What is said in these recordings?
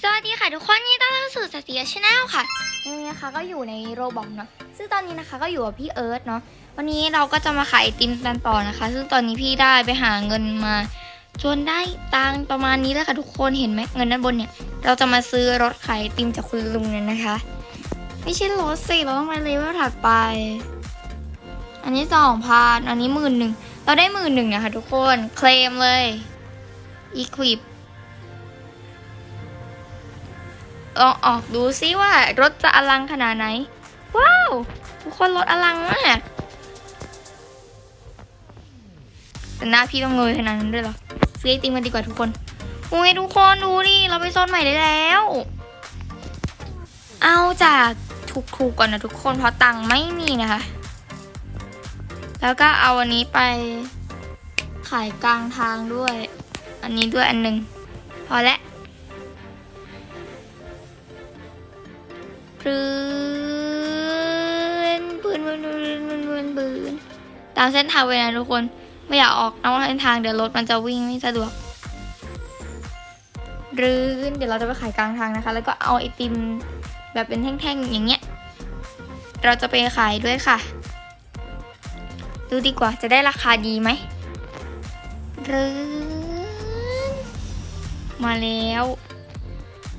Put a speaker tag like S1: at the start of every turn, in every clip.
S1: สวัสดีค่ะทุกคนนดีต้อนรับสู่สตยชาแนลค่ะวันนี้นะคะก็อยู่ในโรบอทเนาะซึ่งตอนนี้นะคะก็อยู่กับพี่เอิร์ธเนาะวันนี้เราก็จะมาขายไอติมกันต่อนะคะ ซึ่งตอนนี้พี่ได้ไปหาเงินมาจนได้ตังประมาณนี้แล้วค่ะทุกคนเห็นไหมเงินด้านบนเนี่ย เราจะมาซื้อรถขายไอติมจากคุณลุงเนี่ยนะคะ ไม่ใช่รถสิเราต้องไปเลเวลถัดไป อันนี้สองพันอันนี้หมื่นหนึ่งเราได้หมื่นหนึ่งนะคะทุกคนเคลมเลยอีควิป ลองออกดูซิว่ารถจะอลังขนาดไหน ว้าว ทุกคนรถอลังมากแต่หน้าพี่ต้องเงยขนาดนั้นด้วยเหรอซื้อไอติมกันดีกว่าทุกคนอุ้ยทุกคนดูดิเราไปโซนใหม่ได้แล้ว เอาจากถูกๆก่อนนะทุกคนเพราะตังค์ไม่มีนะคะ แล้วก็เอาอันนี้ไปขายกลางทางด้วย อันนี้ด้วยอันหนึ่งพอแล้ว พื้นพื้นพื้นพื้นพื้นพื้นพื้นตามเส้นทางไปนะทุกคน ไม่อยากออกนอกเส้นทางเดี๋ยวรถมันจะวิ่งไม่สะดวกรื้นเดี๋ยวเราจะไปขายกลางทางนะคะ แล้วก็เอาไอติมแบบเป็นแท่งๆอย่างเงี้ย เราจะไปขายด้วยค่ะ ดูดีกว่าจะได้ราคาดีไหมรื้นมาแล้ว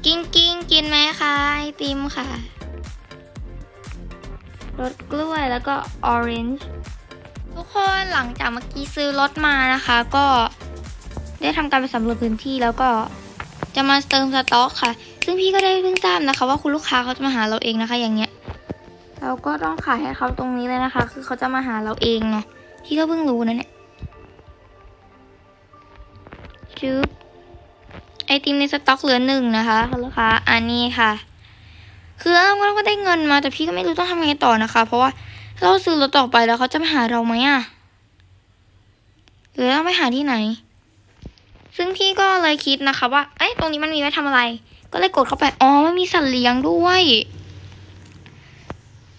S1: กิ้งกิ้งกินไหมคะไอติมค่ะ รสกล้วยแล้วก็ออเรนจ์ทุกคนหลังจากเมื่อกี้ซื้อรถมานะคะ ก็ได้ทำการไปสำรวจพื้นที่แล้วก็จะมาเติมสต็อกค่ะ ซึ่งพี่ก็ได้เพิ่งทราบนะคะ ว่าคุณลูกค้าเขาจะมาหาเราเองนะคะ อย่างเงี้ย เราก็ต้องขายให้เขาตรงนี้เลยนะคะ คือเขาจะมาหาเราเองเนาะพี่ก็เพิ่งรู้นะเนี่ยจึ๊บไอติมในสต็อกเหลือหนึ่งนะคะคุณลูกค้าอันนี้ค่ะ คือเราก็ได้เงินมาแต่พี่ก็ไม่รู้ต้องทำยังไงต่อนะคะ เพราะว่าเราซื้อรถต่อไปแล้วเขาจะมาหาเราไหมอะหรือเราไปหาที่ไหน ซึ่งพี่ก็เลยคิดนะคะว่า เอ้ยตรงนี้มันมีไว้ทำอะไร ก็เลยกดเข้าไป อ๋อมันมีสัตว์เลี้ยงด้วย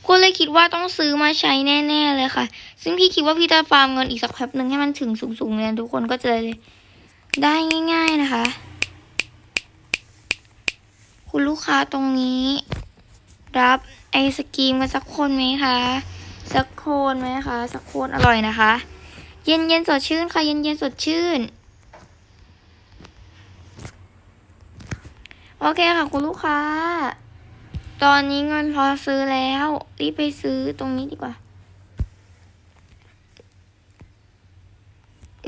S1: ก็เลยคิดว่าต้องซื้อมาใช้แน่ ๆ เลยค่ะ ซึ่งพี่คิดว่าพี่จะฟาร์มเงินอีกสักแป๊บหนึ่งให้มันถึงสูงๆเลยทุกคนก็จะได้ง่าย ๆนะคะ คุณลูกค้าตรงนี้ รับไอศกรีมกันสักคนไหมคะ สักคนไหมคะ สักคนอร่อยนะคะ เย็นเย็นสดชื่นค่ะ เย็นเย็นสดชื่น โอเคค่ะคุณลูกค้า ตอนนี้เงินพอซื้อแล้ว รีบไปซื้อตรงนี้ดีกว่า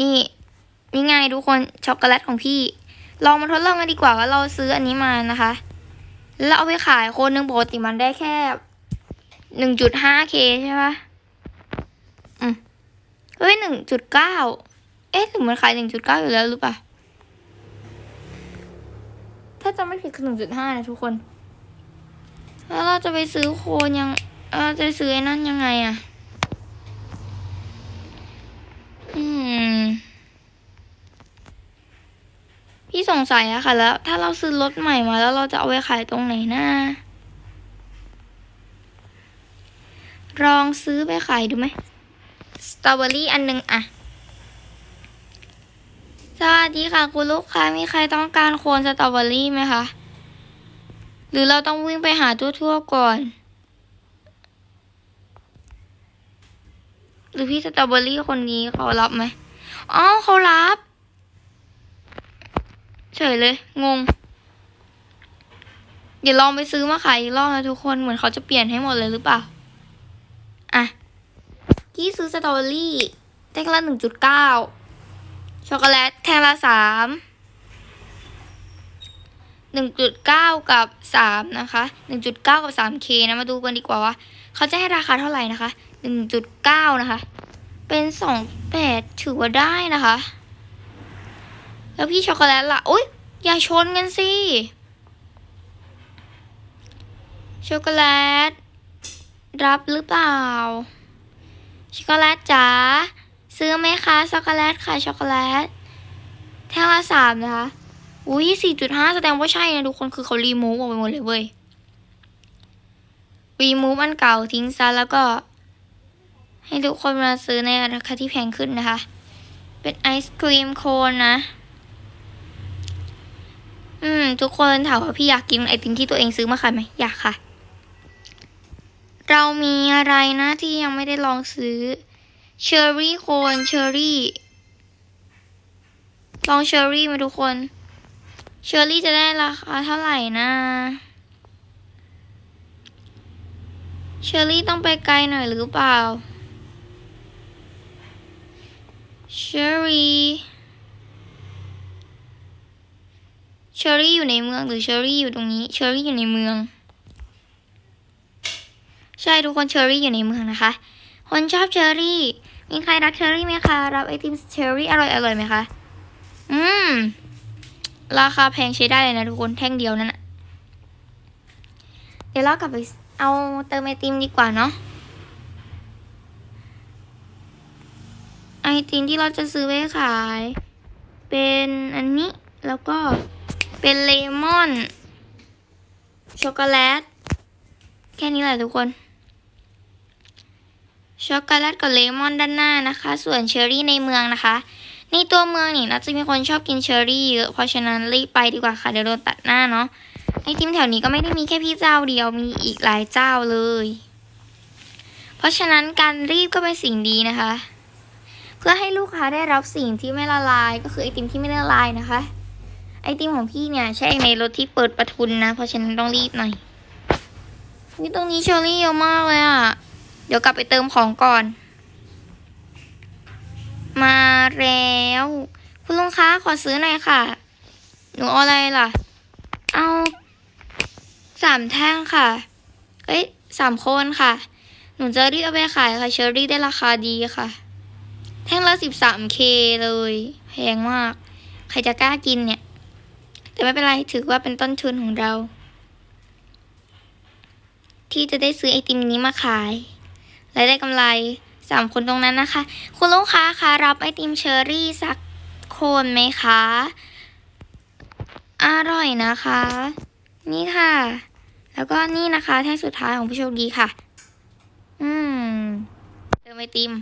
S1: นี่นี่ไงทุกคนช็อกโกแลตของพี่ ลองมาทดลองกันดีกว่าว่าเราซื้ออันนี้มานะคะ แล้วเอาไปขายคนหนึ่งปกติมันได้แค่หนึ่งจุดห้าเคใช่ปะอืมเฮ้ยหนึ่งจุดเก้าเอ๊ะถึงมันขายหนึ่งจุดเก้าอยู่แล้วหรือเปล่า ถ้าจะไม่ผิดคือหนึ่งจุดห้านะทุกคน แล้วเราจะไปซื้อโคนยัง เราจะซื้อไอ้นั่นยังไงอะอืม พี่ สงสัยอะค่ะ แล้ว ถ้าเราซื้อรถใหม่มาแล้วเราจะเอาไปขายตรงไหนนะลองซื้อไปขายดูไหมสตรอเบอรี่อันหนึงอะสวัสดีค่ะ คุณลูกค้ามีใครต้องการโคนสตรอเบอรี่ไหมคะ หรือเราต้องวิ่งไปหาทั่วๆก่อน หรือพี่สตรอเบอรี่คนนี้เขารับไหมอ๋อเขารับ เฉยเลย งง เดี๋ยวลองไปซื้อมาขายอีกรอบนะทุกคน เหมือนเขาจะเปลี่ยนให้หมดเลยหรือเปล่า อะ กี้ซื้อสตรอเบอรี่แท่งละหนึ่งจุดเก้า ช็อกโกแลตแท่งละสาม หนึ่งจุดเก้ากับสามนะคะ หนึ่งจุดเก้ากับสามเคนะ มาดูกันดีกว่าว่า เขาจะให้ราคาเท่าไหร่นะคะ หนึ่งจุดเก้านะคะ เป็นสองแปดถือว่าได้นะคะ แล้วพี่ช็อกโกแลตล่ะอุ้ยอย่าชนกันสิ ช็อกโกแลต รับหรือเปล่า ช็อกโกแลตจ๋าซื้อไหมคะช็อกโกแลตค่ะช็อกโกแลต แท่งละสามนะคะอุ้ยสี่จุดห้าแสดงว่าใช่นะทุกคนคือเขารีมูฟออกไปหมดเลยเว้ยรีมูฟอันเก่าทิ้งซะแล้วก็ ให้ทุกคนมาซื้อในราคาที่แพงขึ้นนะคะ เป็นไอศครีมโคนนะ อืม ทุกคนถามว่าพี่อยากกินไอติมที่ตัวเองซื้อมาขายไหมอยากค่ะ เรามีอะไรนะที่ยังไม่ได้ลองซื้อเชอร์รี่โคนเชอร์รี่ลองเชอร์รี่มาทุกคนเชอร์รี่จะได้ราคาเท่าไหร่นะเชอร์รี่ต้องไปไกลหน่อยหรือเปล่าเชอร์รี่ เชอรี่อยู่ในเมืองหรือเชอรี่อยู่ตรงนี้เชอรี่อยู่ในเมือง ใช่ทุกคนเชอรี่อยู่ในเมืองนะคะ คนชอบเชอรี่ มีใครรักเชอรี่ไหมคะ รับไอติมเชอรี่อร่อยอร่อยไหมคะ อืม ราคาแพงใช้ได้เลยนะทุกคนแท่งเดียวนั่นนะเดี๋ยวเรากลับไปเอาเติมไอติมดีกว่าเนาะไอติมที่เราจะซื้อไว้ขาย เป็นอันนี้แล้วก็ เป็นเลมอน ช็อกโกแลต แค่นี้แหละทุกคน ช็อกโกแลตกับเลมอนด้านหน้านะคะ ส่วนเชอร์รี่ในเมืองนะคะ ในตัวเมืองนี่น่าจะมีคนชอบกินเชอร์รี่เยอะเพราะฉะนั้นรีบไปดีกว่าค่ะเดี๋ยวโดนตัดหน้าเนาะไอติมแถวนี้ก็ไม่ได้มีแค่พี่เจ้าเดียวมีอีกหลายเจ้าเลย เพราะฉะนั้นการรีบก็เป็นสิ่งดีนะคะ เพื่อให้ลูกค้าได้รับสิ่งที่ไม่ละลายก็คือไอติมที่ไม่ละลายนะคะ ไอติมของพี่เนี่ย ใช่ในรถที่เปิดประทุนนะ เพราะฉะนั้นต้องรีบหน่อยวิตรงนี้เชอร์รี่เยอะมากเลยอะ่ะ เดี๋ยวกลับไปเติมของก่อน มาแล้ว คุณลุงคะขอซื้อหน่อยค่ะ หนูเอาอะไรล่ะ เอาสามแท่งค่ะเอ้ยสามโคนค่ะ หนูจะรีบเอาไปขายค่ะเชอรี่ได้ราคาดีค่ะ แท่งละสิบสามเคเลย แพงมาก ใครจะกล้ากินเนี่ย แต่ไม่เป็นไรถือว่าเป็นต้นทุนของเรา ที่จะได้ซื้อไอติมนี้มาขายและได้กำไรสามคนตรงนั้นนะคะ คุณลูกค้าคะรับไอติมเชอร์รี่สักโคนไหมคะ อร่อยนะคะ นี่ค่ะ แล้วก็นี่นะคะแท่งสุดท้ายของผู้โชคดีค่ะ อืมเติมไอติม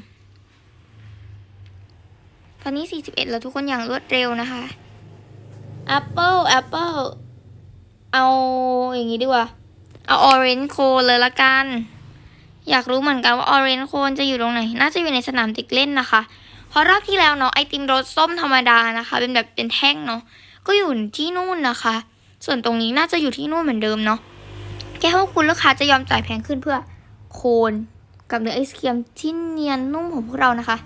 S1: ตอนนี้ 41 แล้วทุกคนอย่างรวดเร็วนะคะ Apple Apple เปิลเอาอย่างนี้ดีกว่า เอา Orange Cone เลยละกัน อยากรู้เหมือนกันว่า Orange Cone จะอยู่ตรงไหน น่าจะอยู่ในสนามเด็กเล่นนะคะ เพราะรอบที่แล้วเนาะไอติมรสส้มธรรมดานะคะ เป็นแบบเป็นแท่งเนาะ ก็อยู่ที่นู่นนะคะ ส่วนตรงนี้น่าจะอยู่ที่นู่นเหมือนเดิมเนาะ แค่ว่าคุณลูกค้าจะยอมจ่ายแพงขึ้นเพื่อโคนกับเนื้อไอศครีมที่เนียนนุ่มของพวกเรานะคะ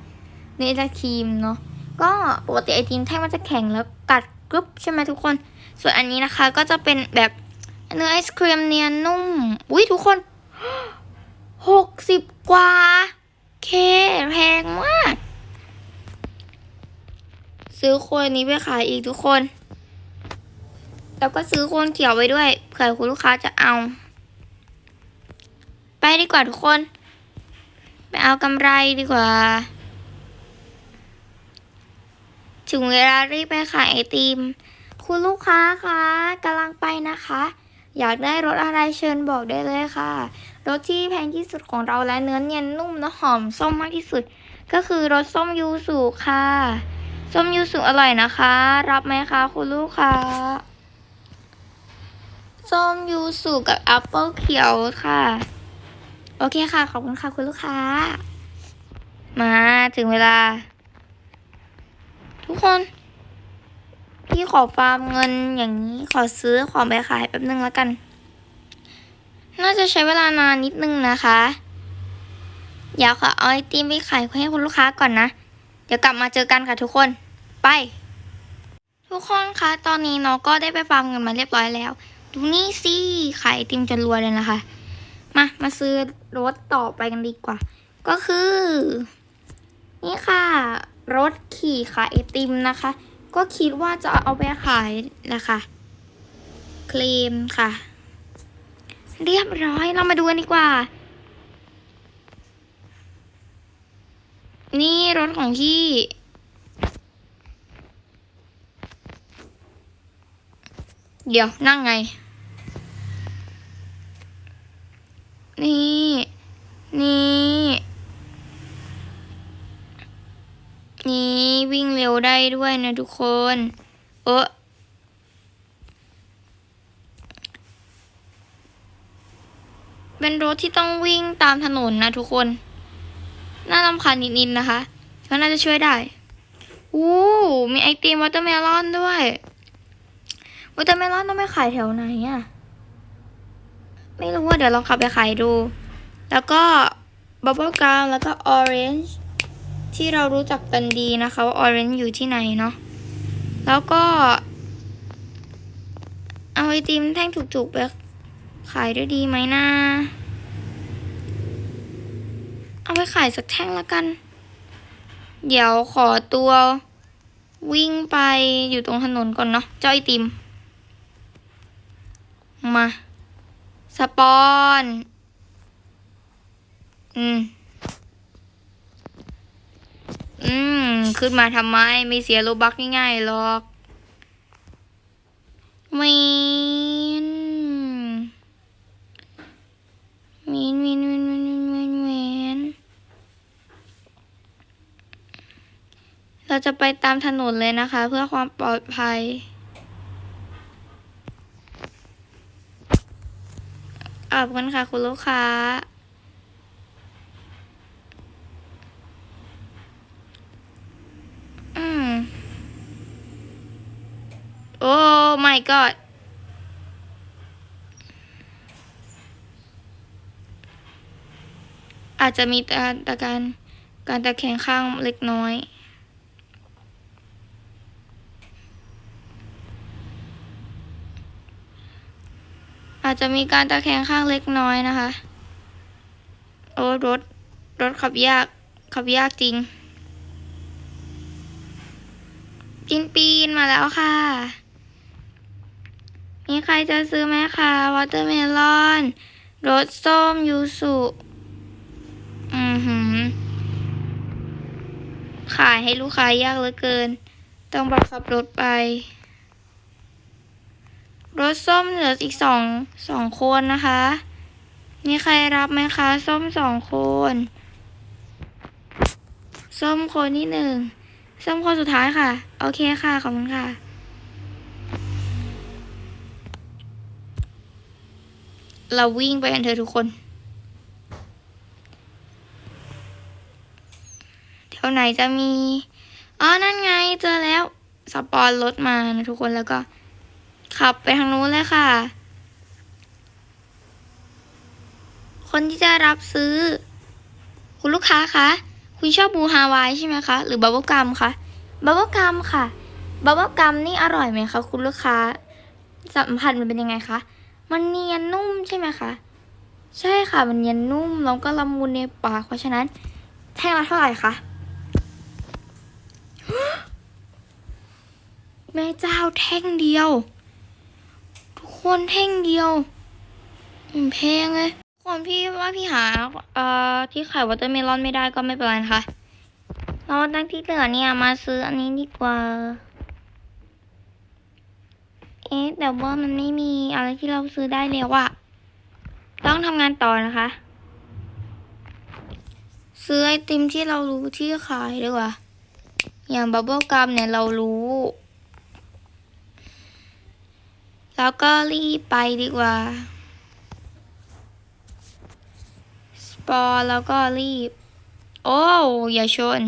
S1: เนื้อไอศครีมเนาะ ก็ปกติไอติมแท่งมันจะแข็งแล้วกัด กรึบใช่ไหมทุกคน ส่วนอันนี้นะคะก็จะเป็นแบบเนื้อไอศครีมเนียนนุ่ม อุ้ยทุกคนหกสิบกว่า เคแพงมาก ซื้อโคนนี้ไปขายอีกทุกคน แล้วก็ซื้อโคนเขียวไว้ด้วย เผื่อคุณลูกค้าจะเอา ไปดีกว่าทุกคน ไปเอากำไรดีกว่า ถึงเวลารีบไปขายไอติม คุณลูกค้าคะกำลังไปนะคะ อยากได้รสอะไรเชิญบอกได้เลยค่ะรสที่แพงที่สุดของเราและเนื้อเนียนนุ่มและหอมส้มมากที่สุด ก็คือรสส้มยูสุค่ะ ส้มยูสุอร่อยนะคะ รับไหมคะคุณลูกค้าส้มยูสุกับแอปเปิลเขียวค่ะ โอเคค่ะ ขอบคุณค่ะคุณลูกค้า มาถึงเวลา ทุกคน พี่ขอฟาร์มเงินอย่างนี้ขอซื้อของไปขายแป๊บนึงแล้วกัน น่าจะใช้เวลานานนิดนึงนะคะเดี๋ยวขอเอาไอติมไปขายให้คุณลูกค้าก่อนนะ เดี๋ยวกลับมาเจอกันค่ะทุกคน ไป ทุกคนคะตอนนี้น้องก็ได้ไปฟาร์มเงินมาเรียบร้อยแล้ว ดูนี่สิขายไอติมจนรวยเลยนะคะ มามาซื้อรถต่อไปกันดีกว่า ก็คือ นี่ค่ะ รถขี่ขายไอติมนะคะ ก็คิดว่าจะเอาไปขายนะคะ เคลมค่ะ เรียบร้อยเรามาดูกันดีกว่า นี่รถของพี่เดี๋ยวนั่งไง นี่ นี่ นี้วิ่งเร็วได้ด้วยนะทุกคน เออเป็นรถที่ต้องวิ่งตามถนนนะทุกคน น่ารำคาญนิดๆนนะคะก็น่าจะช่วยได้ อู้มีไอติมวอเตอร์เมลอนด้วยวอเตอร์เมลอนต้องไปขายแถวไหนอะไม่รู้ว่าเดี๋ยวลองขับไปขายดู แล้วก็บับเบิลกรามแล้วก็ออเรนจ์ ที่เรารู้จักกันดีนะคะว่าออเรนจ์อยู่ที่ไหนเนาะแล้วก็ เอาไอติมแท่งถูกๆไปขายด้วยดีไหมนะเอาไปขายสักแท่งละกัน เดี๋ยวขอตัววิ่งไปอยู่ตรงถนนก่อนเนาะเจ้าไอติม มา สปอน อืม อืม ขึ้นมาทำไม ไม่เสียโลบักง่ายๆหรอกมินมินมินมินมินมินมินเราจะไปตามถนนเลยนะคะ เพื่อความปลอดภัย ขอบคุณค่ะ คุณลูกค้า โอ้ my god อาจจะมีการตะการการตะแคงข้างเล็กน้อยอาจจะมีการตะแคงข้างเล็กน้อยนะคะ โอ้รถ รถขับยาก ขับยากจริงปีนปีนมาแล้วค่ะ มีใครจะซื้อไหมคะวอเตอร์เมลอนรสส้มยูสุอือหือ ขายให้ลูกค้ายากเหลือเกิน ต้องบังคับรถไปรถส้มเหลืออีกสองสองคนนะคะ มีใครรับไหมคะ ส้มสองคน ส้มคนที่หนึ่งส้มคนสุดท้ายค่ะ โอเคค่ะ ขอบคุณค่ะ เราวิ่งไปกันเถอะทุกคน แถวไหนจะมี อ๋อ นั่นไงเจอแล้ว สปอนรถมานะทุกคนแล้วก็ ขับไปทางนู้นเลยค่ะ คนที่จะรับซื้อ คุณลูกค้าคะ คุณชอบบูฮาวายใช่ไหมคะ หรือบับเบิลกัมคะ บับเบิลกัมค่ะ บับเบิลกัมนี่อร่อยไหมคะ คุณลูกค้า สัมผัสมันเป็นยังไงคะ มันเนียนนุ่มใช่ไหมคะ ใช่ค่ะ มันเนียนนุ่มแล้วก็ละมุนในปาก เพราะฉะนั้นแท่งละเท่าไหร่คะแม่เจ้าแท่งเดียว ทุกคนแท่งเดียวแพงเลยคนพี่ว่าพี่หาเอ่อที่ขายวอเตอร์เมลอนไม่ได้ก็ไม่เป็นไรนะคะเราตั้งที่เหลือเนี่ยมาซื้ออันนี้ดีกว่า เอ๊ะแต่ว่ามันไม่มีอะไรที่เราซื้อได้แล้วอะต้องทำงานต่อนะคะ ซื้อไอติมที่เรารู้ที่ขายดีกว่า อย่างบับเบิลกัมเนี่ยเรารู้ แล้วก็รีบไปดีกว่า สปอร์แล้วก็รีบ โอ้ อย่าชน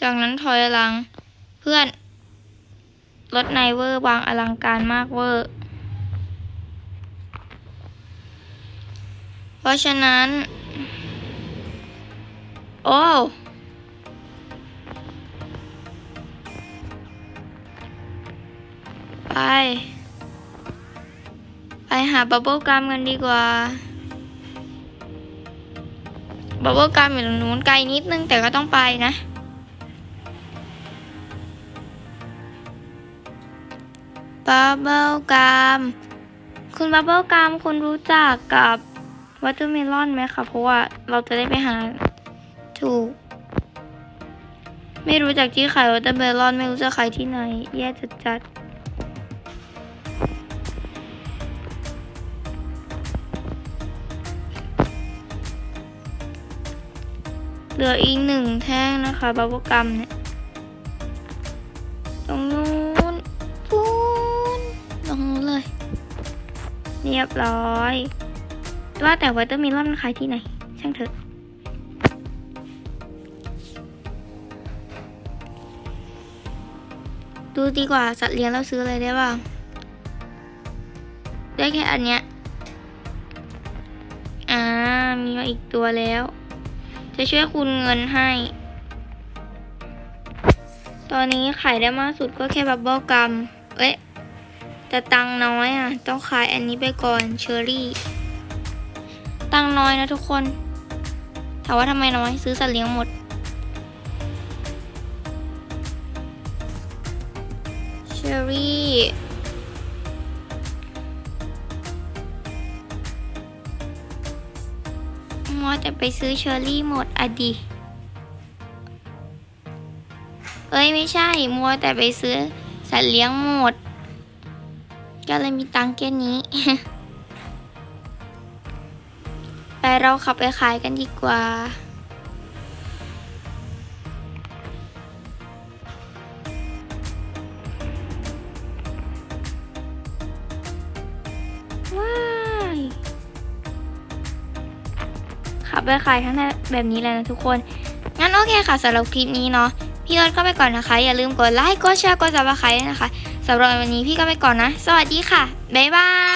S1: จากนั้นถอยหลังเพื่อนรถไนเวอร์วางอลังการมากเวอร์ เพราะฉะนั้น โอ้ไป ไปหาบับเบิลกัมกันดีกว่าบับเบิลกัมอยู่ตรงนู้นไกลนิดนึงแต่ก็ต้องไปนะ บับเบิลกัมคุณบับเบิลกัมคุณรู้จักกับวอเตอร์เมลอนไหมคะเพราะว่าเราจะได้ไปหาถูก ไม่รู้จักที่ขายวอเตอร์เมลอนไม่รู้จะขายที่ไหน แย่จัดจัดเหลืออีกหนึ่งแท่งนะคะบับเบิลกัมเนี่ย ตรงนู้น เรียบร้อย ว่าแต่วอเตอร์เมลอนขายที่ไหน ช่างเถอะ ดูดีกว่าสัตว์เลี้ยงเราซื้ออะไรได้บ้าง ได้แค่อันเนี้ย อ่า มีมาอีกตัวแล้ว จะช่วยคูณเงินให้ ตอนนี้ขายได้มากสุดก็แค่บับเบิลกัม แต่ตังน้อยอะ ต้องขายอันนี้ไปก่อนเชอรี่ ตังน้อยนะทุกคนถามว่าทำไมน้อยซื้อสัตว์เลี้ยงหมดเชอรี่มัวแต่ไปซื้อเชอรี่หมดอะดิเอ้ยไม่ใช่ มัวแต่ไปซื้อสัตว์เลี้ยงหมด ก็เลยมีตังค์แค่นี้ ไปเราขับไปขายกันดีกว่าว้ายขับไปขายทั้งแบบนี้เลยนะทุกคน งั้นโอเคค่ะสำหรับคลิปนี้เนาะ พี่เอิร์ธก็ไปก่อนนะคะ อย่าลืมกดไลค์ กดแชร์ กดซับสไครต์ด้วยนะคะ สำหรับวันนี้พี่ก็ไปก่อนนะ สวัสดีค่ะ บ๊ายบาย